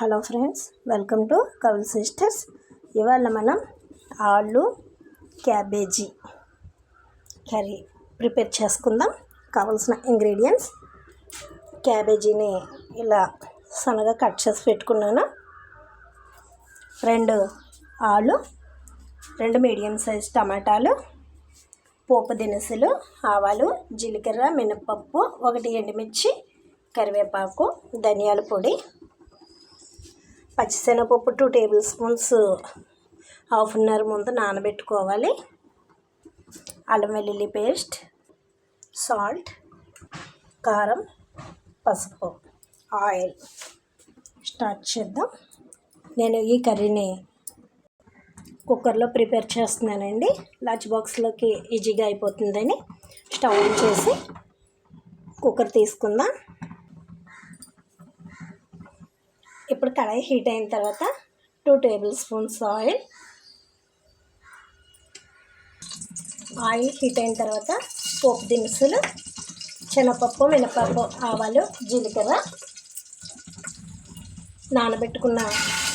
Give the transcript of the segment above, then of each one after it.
Hello friends welcome to Kavul sisters. ఇవాళ మనం ఆలు క్యాబేజీ కర్రీ ప్రిపేర్ చేసుకుందాం. కావాల్సిన ఇంగ్రీడియంట్స్. క్యాబేజీని ఇలా సన్నగా కట్ చేసి పెట్టుకున్నాను. రెండు ఆలు రెండు మీడియం సైజ్ టమాటాలు పోపు దినుసులు ఆవాలు జీలకర్ర మినపప్పు ఒకటి ఎండుమిర్చి కరివేపాకు ధనియాల పొడి పచ్చిశనగపప్పు two table spoons half an hour ముందు నానబెట్టుకోవాలి. అల్లం వెల్లుల్లి పేస్ట్ సాల్ట్ కారం పసుపు ఆయిల్. స్టార్ట్ చేద్దాం. నేను ఈ కర్రీని కుక్కర్లో ప్రిపేర్ చేస్తున్నానండి. లంచ్ బాక్స్లోకి ఈజీగా అయిపోతుందని స్టవ్ ఆన్ చేసి కుక్కర్ తీసుకుందాం ఇప్పుడు కడాయి హీట్ అయిన తర్వాత two table spoons oil. Oil heat అయిన తర్వాత పోపు దినుసులు శనగపప్పు మినపప్పు ఆవాలు జీలకర్ర నానబెట్టుకున్న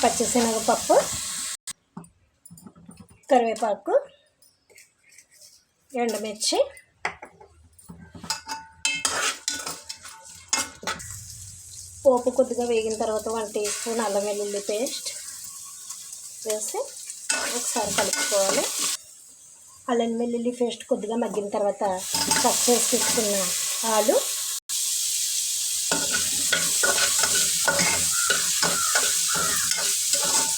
పచ్చిశనగపప్పు కరివేపాకు ఎండుమిర్చి పోపు కొద్దిగా వేగిన తర్వాత వన్ టీ స్పూన్ అల్లం వెల్లుల్లి పేస్ట్ వేసి ఒకసారి కలుపుకోవాలి. అల్లం వెల్లుల్లి పేస్ట్ కొద్దిగా మగ్గిన తర్వాత కట్ చేసి పెట్టుకున్న ఆలు.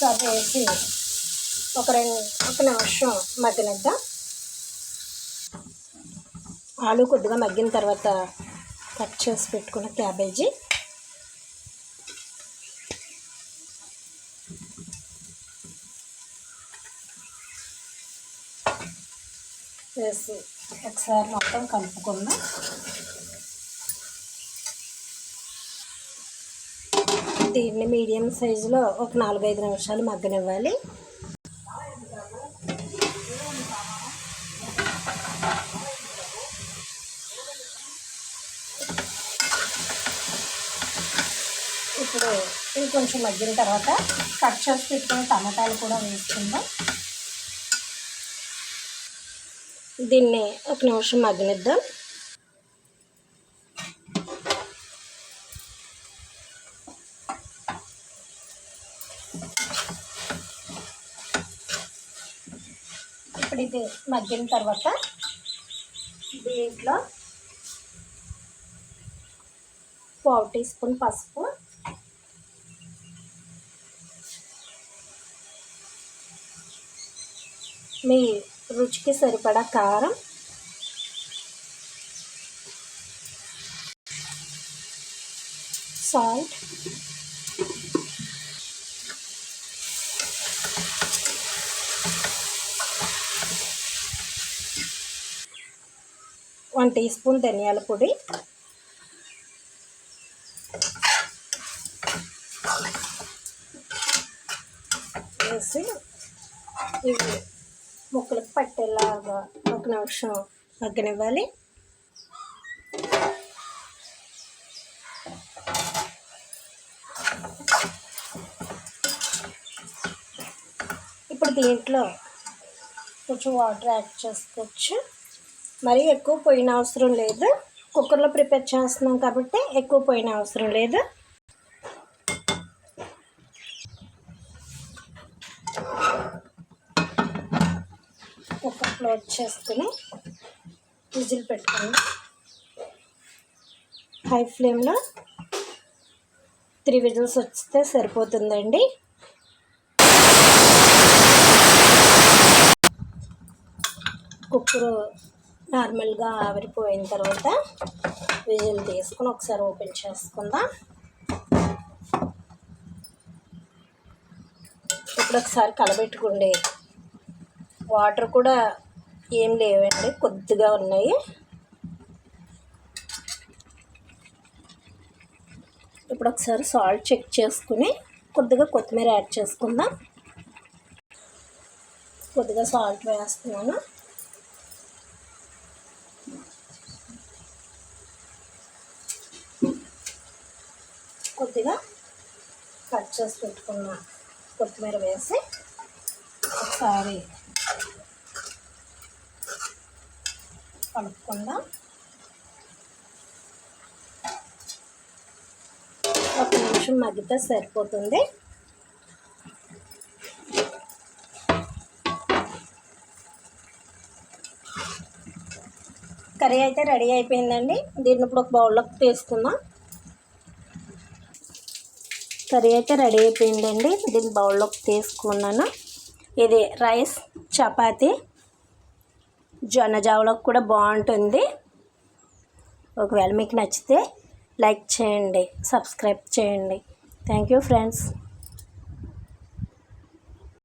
సర్వ్ వేసి ఒక రెండు ఒక నిమిషం మగ్గనిద్దాం? ఆలు కొద్దిగా మగ్గిన తర్వాత కట్ చేసి పెట్టుకున్న క్యాబేజీ. వేసి ఒకసారి మొత్తం కలుపుకుందాం. దీన్ని మీడియం సైజులో ఒక నాలుగైదు నిమిషాలు మగ్గనివ్వాలి. ఇప్పుడు ఇది కొంచెం మగ్గిన తర్వాత కట్ చేసి పెట్టుకున్న టమాటాలు కూడా వేసుకుందాం. దీన్ని ఒక నిమిషం మగ్గనిద్దాం ఇప్పుడు ఇది మగ్గిన తర్వాత దీంట్లో పావు టీ స్పూన్ పసుపు మీ రుచికి సరిపడా కారం. సాల్ట్. వన్ టీ స్పూన్ ధనియాల పొడి. వేసి ఇవి ముక్కలకు పట్టేలాగా ఒక నిమిషం మగ్గనివ్వాలి. ఇప్పుడు దీంట్లో కొంచెం వాటర్ యాడ్ చేసుకోవచ్చు. మరీ ఎక్కువ పోయిన అవసరం లేదు. కుక్కర్లో ప్రిపేర్ చేస్తున్నాం కాబట్టి ఎక్కువ పోయిన అవసరం లేదు కుక్కర్ క్లోజ్ చేసుకుని విజిల్ పెట్టుకోండి హై ఫ్లేమ్లో త్రీ విజిల్స్ వస్తే సరిపోతుందండి. కుక్కర్ నార్మల్గా ఆవిరిపోయిన తర్వాత విజిల్ తీసుకుని ఒకసారి ఓపెన్ చేసుకుందాం. ఇప్పుడు ఒకసారి కలబెట్టుకోండి. వాటర్ కూడా ఏం లేవండి కొద్దిగా ఉన్నాయి. ఇప్పుడు ఒకసారి సాల్ట్ చెక్ చేసుకుని కొద్దిగా కొత్తిమీర యాడ్ చేసుకుందాం. కొద్దిగా సాల్ట్ వేస్తున్నాను. కొద్దిగా కట్ చేసి పెట్టుకున్న కొత్తిమీర వేసి ఒకసారి కలుపుకుందాం. ఒక నిమిషం మగ్గితే సరిపోతుంది. కర్రీ అయితే రెడీ అయిపోయిందండి. దీన్ని ఇప్పుడు ఒక బౌల్లోకి తీసుకుందాం. కర్రీ అయితే రెడీ అయిపోయిందండి. దీన్ని బౌల్లోకి తీసుకున్నాను. ఇది రైస్ చపాతీ జొన్న జావలోకి కూడా బాగుంటుంది. ఒకవేళ మీకు నచ్చితే లైక్ చేయండి సబ్స్క్రైబ్ చేయండి. Thank you friends.